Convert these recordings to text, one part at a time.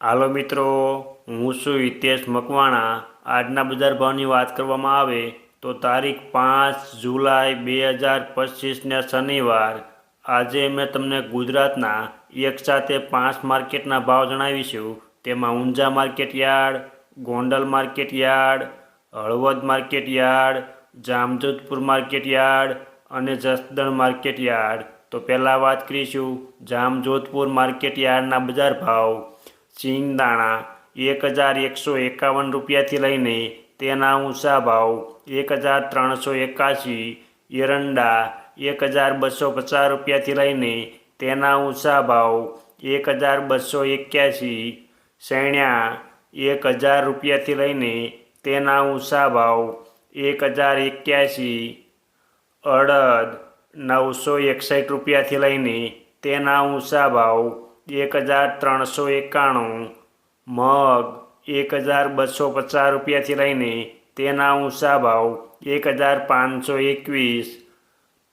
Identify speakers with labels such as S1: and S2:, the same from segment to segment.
S1: હાલો મિત્રો, હું છું હિતેશ મકવાણા. આજના બજાર ભાવની વાત કરવામાં આવે તો તારીખ પાંચ જુલાઈ બે હજાર પચીસના શનિવાર. આજે મેં તમને ગુજરાતના એક સાથે પાંચ માર્કેટના ભાવ જણાવીશું તેમાં Unjha market yard, Gondal market yard, Halvad market yard, Jamjodhpur market yard અને જસદણ માર્કેટ યાર્ડ. તો પહેલાં વાત કરીશું જામજોધપુર માર્કેટ યાર્ડના બજાર ભાવ. સિંગદાણા એક હજાર એકસો એકાવન રૂપિયાથી લઈને તેના ઊંચા ભાવ એક હજાર ત્રણસો એકાશી, એરંડા એક હજાર બસો પચાસ રૂપિયાથી લઈને તેના ઊંચા ભાવ એક હજાર બસો એક્યાસી સૈણ્યા એક હજાર રૂપિયાથી લઈને તેના ઊંચા ભાવ એક હજાર એક્યાસી અડદ નવસો એકસઠ રૂપિયાથી લઈને તેના ઊંચા ભાવ એક હજાર ત્રણસો એકાણું. મગ એક હજાર બસો પચાસ રૂપિયાથી લઈને તેના ઊંચા ભાવ એક હજાર પાંચસો એકવીસ.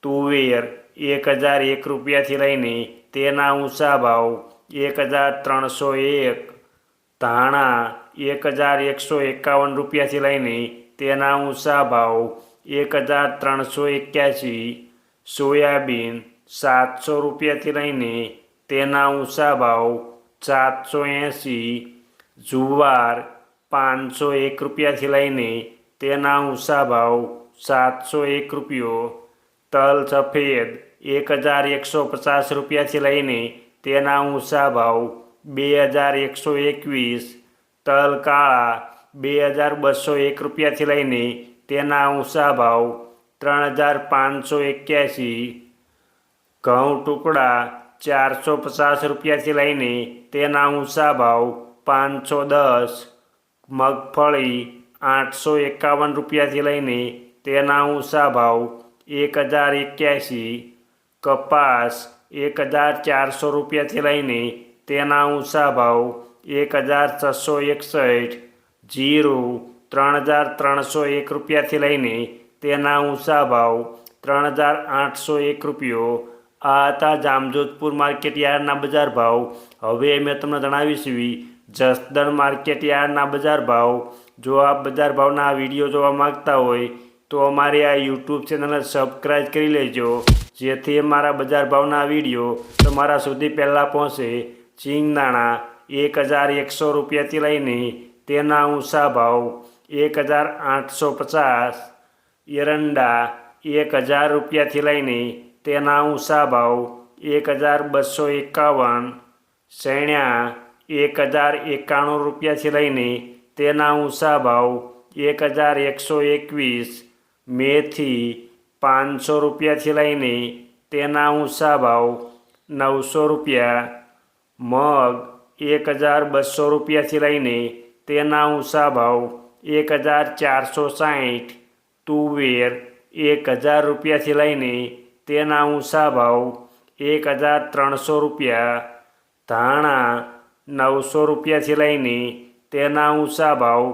S1: તુવેર એક હજાર એક રૂપિયાથી લઈને તેના ઊંચા ભાવ એક હજાર ત્રણસો એક. ધાણા એક હજાર એકસો એકાવન રૂપિયાથી લઈને તેના ઊંચા ભાવ એક હજાર ત્રણસો એક્યાસી. સોયાબીન સાતસો રૂપિયાથી લઈને તેના ઊંચા ભાવ સાતસો એંસી જુવાર પાંચસો એક રૂપિયાથી લઈને તેના ઊંચા ભાવ સાતસો એક રૂપિયો, તલ સફેદ એક હજાર એકસો પચાસ રૂપિયાથી લઈને તેના ઊંચા ભાવ બે હજાર એકસો એકવીસ, તલ કાળા બે હજાર બસો એક રૂપિયાથી લઈને તેના ઊંચા ભાવ ત્રણ હજાર પાંચસો એક્યાસી, ઘઉં ટુકડા ચારસો પચાસ રૂપિયાથી લઈને તેના ઊંચા ભાવ પાંચસો દસ, મગફળી આઠસો એકાવન રૂપિયાથી લઈને તેના ઊંચા ભાવ એક હજાર એક્યાસી, કપાસ એક હજાર ચારસો રૂપિયાથી લઈને તેના ઊંચા ભાવ એક હજાર છસો એકસઠ, જીરું ત્રણ હજાર ત્રણસો એક રૂપિયાથી લઈને તેના ઊંચા ભાવ ત્રણ હજાર આઠસો એક રૂપિયો આ હતા જામજોધપુર માર્કેટ યાર્ડના બજાર ભાવ. હવે મેં તમને જણાવી એવી જસદણ માર્કેટ યાર્ડના બજાર ભાવ. જો આપ બજાર ભાવના આ વીડિયો જોવા માંગતા હોય, તો અમારી આ યુટ્યુબ ચેનલને સબસ્ક્રાઈબ કરી લેજો. જેથી અમારા બજાર ભાવના વીડિયો તમારા સુધી પહેલાં પહોંચે. ચીંગદાણા એક હજાર એકસો રૂપિયાથી લઈને તેના ઊંચા ભાવ એક હજાર આઠસો પચાસ. એરંડા એક હજાર રૂપિયાથી લઈને તેના ઊંચા ભાવ એક હજાર બસો એકાવન શેણ્યા એક હજાર એકાણું રૂપિયાથી લઈને તેના ઊંચા ભાવ એક હજાર એકસો એકવીસ, મેથી પાંચસો રૂપિયાથી લઈને તેના ઊંચા ભાવ નવસો રૂપિયા, મગ એક હજાર બસો રૂપિયાથી લઈને તેના ઊંચા ભાવ એક હજાર ચારસો સાઠ તુવેર એક હજાર રૂપિયાથી લઈને તેના ઊંચા ભાવ એક હજાર ત્રણસો રૂપિયા, ધાણા નવસો રૂપિયાથી લઈને તેના ઊંચા ભાવ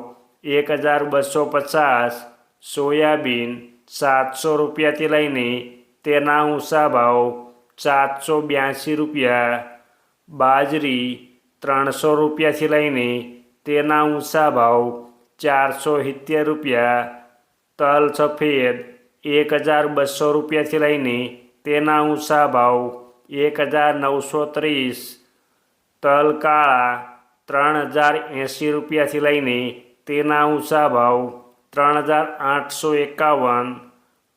S1: એક હજાર બસો પચાસ, સોયાબીન સાતસો રૂપિયાથી લઈને તેના ઊંચા ભાવ સાતસો બ્યાસી રૂપિયા, બાજરી ત્રણસો રૂપિયાથી લઈને તેના ઊંચા ભાવ ચારસો સિત્તેર રૂપિયા, તલ સફેદ એક હજાર બસો રૂપિયાથી લઈને તેના ઊંચા ભાવ એક હજાર નવસો ત્રીસ તલ કાળા ત્રણ હજાર એંસી રૂપિયાથી લઈને તેના ઊંચા ભાવ ત્રણ હજાર આઠસો એકાવન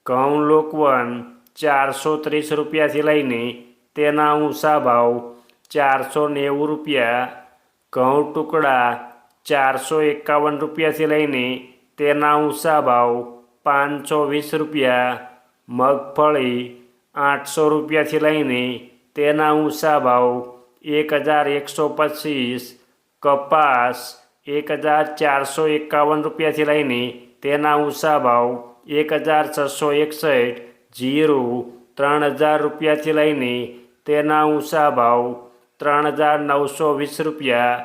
S1: ઘઉં લોકવન ચારસો ત્રીસ રૂપિયાથી લઈને તેના ઊંચા ભાવ ચારસો નેવું રૂપિયા ઘઉં ટુકડા ચારસો એકાવન રૂપિયાથી લઈને તેના ઊંચા ભાવ પાંચસો વીસ રૂપિયા, મગફળી આઠસો રૂપિયાથી લઈને તેના ઊંચા ભાવ એક હજાર એકસો પચીસ, કપાસ એક હજાર ચારસો એકાવન રૂપિયાથી લઈને તેના ઊંચા ભાવ એક હજાર છસો એકસઠ, જીરું ત્રણ હજાર રૂપિયાથી લઈને તેના ઊંચા ભાવ ત્રણ હજાર નવસો વીસ રૂપિયા.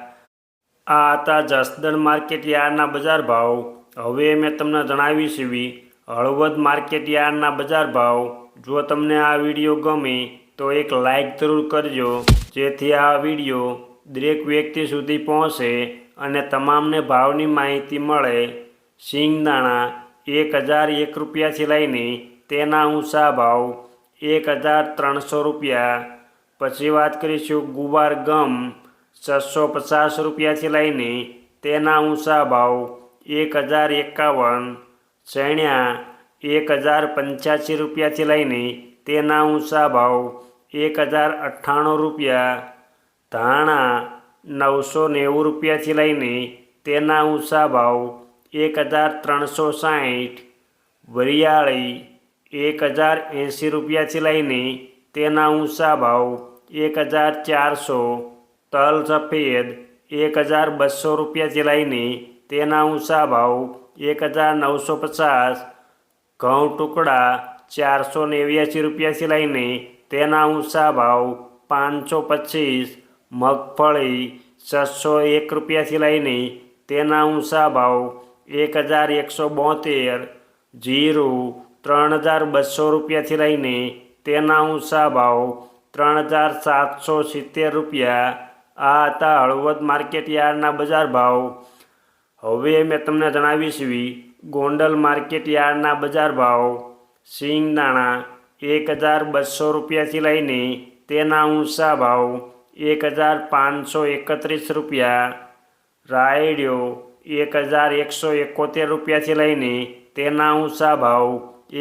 S1: આ હતા જસદણ માર્કેટ યાર્ડના બજાર ભાવ. હવે મેં તમને જણાવી એવી હળવદ માર્કેટ યાર્ડના બજાર ભાવ. જો તમને આ વીડિયો ગમે, તો એક લાઈક જરૂર કરજો, જેથી આ વીડિયો દરેક વ્યક્તિ સુધી પહોંચે અને તમામને ભાવની માહિતી મળે. સિંગદાણા એક હજાર એક રૂપિયાથી લઈને તેના ઊંચા ભાવ એક હજાર ત્રણસો રૂપિયા. પછી વાત કરીશું ગુવાર ગમ, છસો પચાસ રૂપિયાથી લઈને તેના ઊંચા ભાવ એક હજાર એકાવન ચણ્યા એક હજાર પંચ્યાસી રૂપિયાથી લઈને તેના ઊંચા ભાવ એક હજાર અઠ્ઠાણું રૂપિયા, ધાણા નવસો નેવું રૂપિયાથી લઈને તેના ઊંચા ભાવ એક હજાર ત્રણસો સાઠ વરિયાળી એક હજાર એંસી રૂપિયાથી લઈને તેના ઊંચા ભાવ એક હજાર ચારસો, તલ સફેદ એક હજાર બસો રૂપિયાથી લઈને તેના ઊંચા ભાવ એક હજાર નવસો પચાસ, ઘઉં ટુકડા ચારસો નેવ્યાસી રૂપિયાથી લઈને તેના ઊંચા ભાવ પાંચસો પચીસ, મગફળી છસો એક રૂપિયાથી લઈને તેના ઊંચા ભાવ એક હજાર એકસો બોતેર, જીરું ત્રણ હજાર બસો રૂપિયાથી લઈને તેના ઊંચા ભાવ ત્રણ હજાર સાતસો સિત્તેર રૂપિયા. આ હતા હળવદ માર્કેટ યાર્ડના બજાર ભાવ. હવે મેં તમને જણાવીશું ગોંડલ માર્કેટ યાર્ડના બજાર ભાવ. સિંગદાણા એક હજાર બસો રૂપિયાથી લઈને તેના ઊંચા ભાવ એક હજાર પાંચસો એકત્રીસ રૂપિયા. રાયડિયો એક હજાર એકસો એકોતેર રૂપિયાથી લઈને તેના ઊંચા ભાવ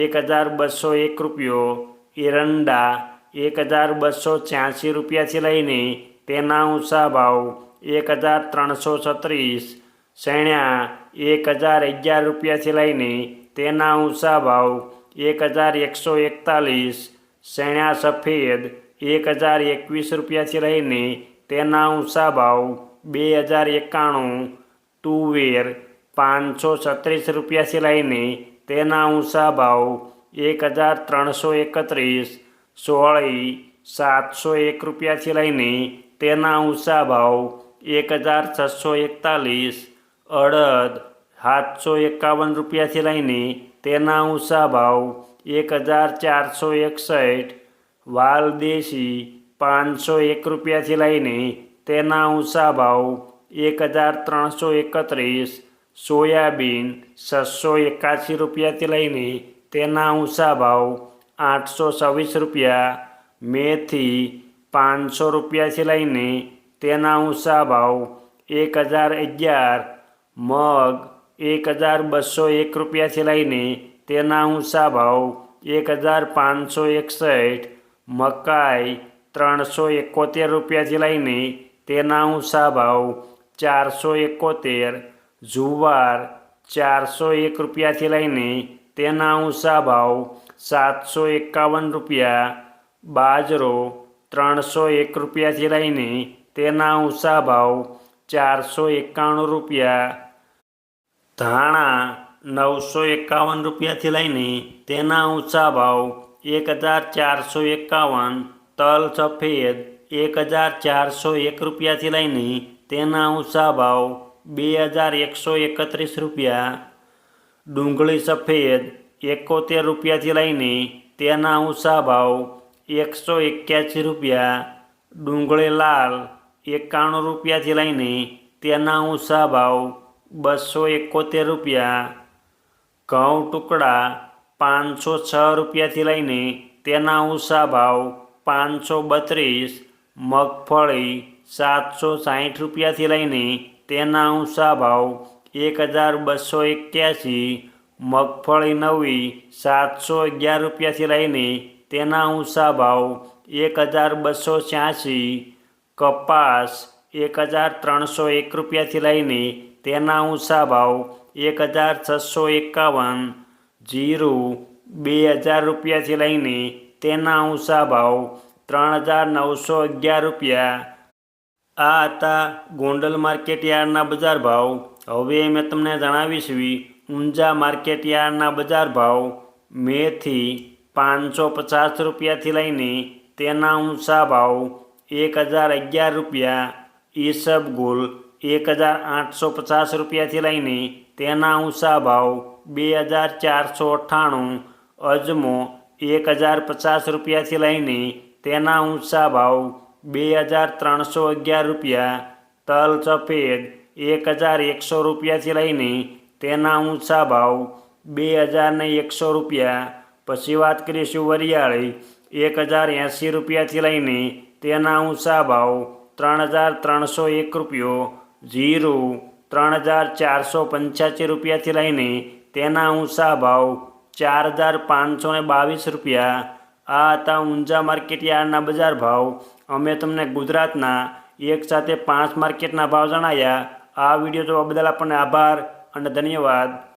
S1: એક હજાર બસો એક રૂપિયો. એરંડા એક હજાર બસો છ્યાસી રૂપિયાથી લઈને તેના ઊંચા ભાવ એક હજાર ત્રણસો છત્રીસ. શેણ્યા, એક હજાર અગિયાર રૂપિયાથી લઈને તેના ઊંચા ભાવ એક હજાર એકસો એકતાલીસ, શેણ્યા સફેદ એક હજાર એકવીસ રૂપિયાથી લઈને તેના ઊંચા ભાવ બે હજાર એકાણું, તુવેર પાંચસો છત્રીસ રૂપિયાથી લઈને તેના ઊંચા ભાવ એક હજાર ત્રણસો એકત્રીસ, સોળી સાતસો એક રૂપિયાથી લઈને તેના ઊંચા ભાવ એક હજાર છસો એકતાલીસ અડદ સાતસો એકાવન રૂપિયાથી લઈને તેના ઊંચા ભાવ એક હજાર ચારસો એકસઠ વાલદેશી પાંચસો એક રૂપિયાથી લઈને તેના ઊંચા ભાવ એક હજાર ત્રણસો એકત્રીસ સોયાબીન છસો એકાસી રૂપિયાથી લઈને તેના ઊંચા ભાવ આઠસો છવ્વીસ રૂપિયા મેથી પાંચસો રૂપિયાથી લઈને તેના ઊંચા ભાવ એક હજાર અગિયાર મગ એક હજાર બસો એક રૂપિયાથી લઈને તેના ઊંચા ભાવ એક હજાર પાંચસો એકસઠ, મકાઈ ત્રણસો એકોતેર રૂપિયાથી લઈને તેના ઊંચા ભાવ ચારસો એકોતેર, જુવાર ચારસો એક રૂપિયાથી લઈને તેના ઊંચા ભાવ સાતસો એકાવન રૂપિયા, બાજરો ત્રણસો એક રૂપિયાથી લઈને તેના ઊંચા ભાવ ચારસો એકાણું રૂપિયા ધાણા નવસો એકાવન રૂપિયાથી લઈને તેના ઊંચા ભાવ એક હજાર ચારસો એકાવન, તલ સફેદ એક હજાર ચારસો એક રૂપિયાથી લઈને તેના ઊંચા ભાવ બે હજાર એકસો એકત્રીસ રૂપિયા, ડુંગળી સફેદ એકોતેર રૂપિયાથી લઈને તેના ઊંચા ભાવ એકસો એક્યાસી રૂપિયા, ડુંગળી લાલ એકાણું રૂપિયાથી લઈને તેના ઊંચા ભાવ બસો એકોતેર રૂપિયા, ઘઉં ટુકડા પાંચસો છ રૂપિયાથી લઈને તેના ઊંચા ભાવ પાંચસો બત્રીસ, મગફળી સાતસો સાઠ રૂપિયાથી લઈને તેના ઊંચા ભાવ એક હજાર બસો એક્યાસી, મગફળી નવી સાતસો અગિયાર રૂપિયાથી લઈને તેના ઊંચા ભાવ એક હજાર બસો છ્યાસી, કપાસ એક હજાર ત્રણસો એક રૂપિયાથી લઈને તેના ઊંચા ભાવ એક હજાર છસો એકાવન, જીરું બે હજાર રૂપિયાથી લઈને તેના ઊંચા ભાવ ત્રણ હજાર નવસો અગિયાર રૂપિયા. આ હતા ગોંડલ માર્કેટ યાર્ડના બજાર ભાવ. હવે મેં તમને જણાવીશ ઊંઝા માર્કેટ યાર્ડના બજાર ભાવ મેથી પાંચસો પચાસ રૂપિયાથી લઈને તેના ઊંચા ભાવ એક હજાર અગિયાર રૂપિયા. ઈસબગુલ એક હજાર આઠસો પચાસ રૂપિયાથી લઈને તેના ઊંચા ભાવ બે હજાર ચારસો અઠ્ઠાણું, અજમો એક હજાર પચાસ રૂપિયાથી લઈને તેના ઊંચા ભાવ બે હજાર ત્રણસો અગિયાર રૂપિયા, તલ સફેદ એક હજાર એકસો રૂપિયાથી લઈને તેના ઊંચા ભાવ બે હજારને એકસો રૂપિયા, પછી વાત કરીશું વરિયાળી, એક હજાર એંસી રૂપિયાથી લઈને તેના ઊંચા ભાવ ત્રણ હજાર ત્રણસો એક રૂપિયો ઝીરો ત્રણ હજાર ચારસો પંચ્યાસી રૂપિયાથી લઈને તેના ઊંચા ભાવ ચાર હજાર પાંચસો ને બાવીસ રૂપિયા. આ હતા ઊંઝા માર્કેટ યાર્ડના બજાર ભાવ. અમે તમને ગુજરાતના એક સાથે પાંચ માર્કેટના ભાવ જણાવ્યા આ વીડિયો જોવા બદલ આપણને આભાર અને ધન્યવાદ.